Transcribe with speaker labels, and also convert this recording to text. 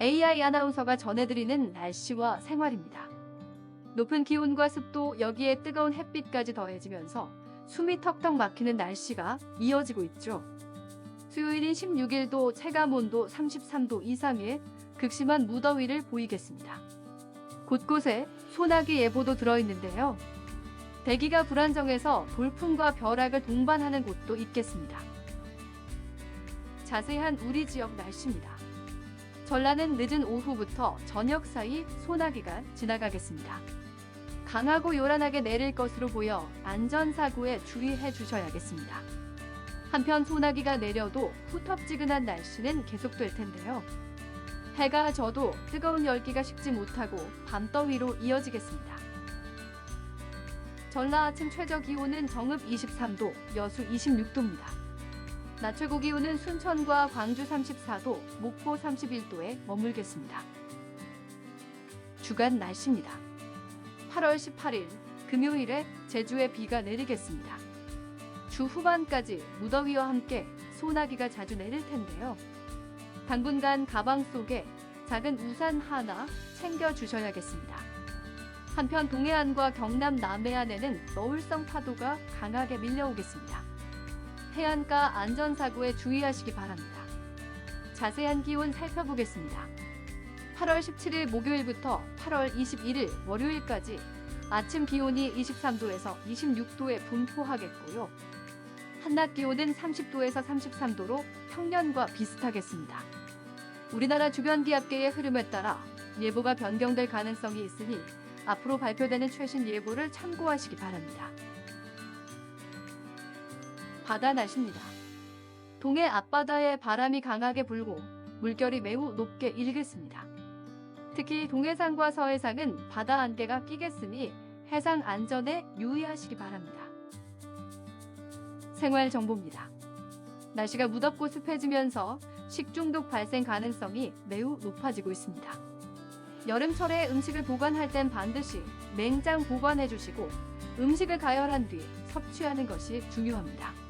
Speaker 1: AI 아나운서가 전해드리는 날씨와 생활입니다. 높은 기온과 습도 여기에 뜨거운 햇빛까지 더해지면서 숨이 턱턱 막히는 날씨가 이어지고 있죠. 수요일인 16일도 체감온도 33도 이상의 극심한 무더위를 보이겠습니다. 곳곳에 소나기 예보도 들어있는데요. 대기가 불안정해서 돌풍과 벼락을 동반하는 곳도 있겠습니다. 자세한 우리 지역 날씨입니다. 전라는 늦은 오후부터 저녁 사이 소나기가 지나가겠습니다. 강하고 요란하게 내릴 것으로 보여 안전사고에 주의해 주셔야겠습니다. 한편 소나기가 내려도 후텁지근한 날씨는 계속될 텐데요. 해가 져도 뜨거운 열기가 식지 못하고 밤더위로 이어지겠습니다. 전라 아침 최저 기온은 정읍 23도, 여수 26도입니다. 낮 최고 기온은 순천과 광주 34도, 목포 31도에 머물겠습니다. 주간 날씨입니다. 8월 18일 금요일에 제주에 비가 내리겠습니다. 주 후반까지 무더위와 함께 소나기가 자주 내릴 텐데요. 당분간 가방 속에 작은 우산 하나 챙겨 주셔야겠습니다. 한편 동해안과 경남 남해안에는 너울성 파도가 강하게 밀려오겠습니다. 해안가 안전사고에 주의하시기 바랍니다. 자세한 기온 살펴보겠습니다. 8월 17일 목요일부터 8월 21일 월요일까지 아침 기온이 23도에서 26도에 분포하겠고요. 한낮 기온은 30도에서 33도로 평년과 비슷하겠습니다. 우리나라 주변 기압계의 흐름에 따라 예보가 변경될 가능성이 있으니 앞으로 발표되는 최신 예보를 참고하시기 바랍니다. 바다 날씨입니다. 동해 앞바다에 바람이 강하게 불고 물결이 매우 높게 일겠습니다. 특히 동해상과 서해상은 바다 안개가 끼겠으니 해상 안전에 유의하시기 바랍니다. 생활 정보입니다. 날씨가 무덥고 습해지면서 식중독 발생 가능성이 매우 높아지고 있습니다. 여름철에 음식을 보관할 땐 반드시 냉장 보관해 주시고 음식을 가열한 뒤 섭취하는 것이 중요합니다.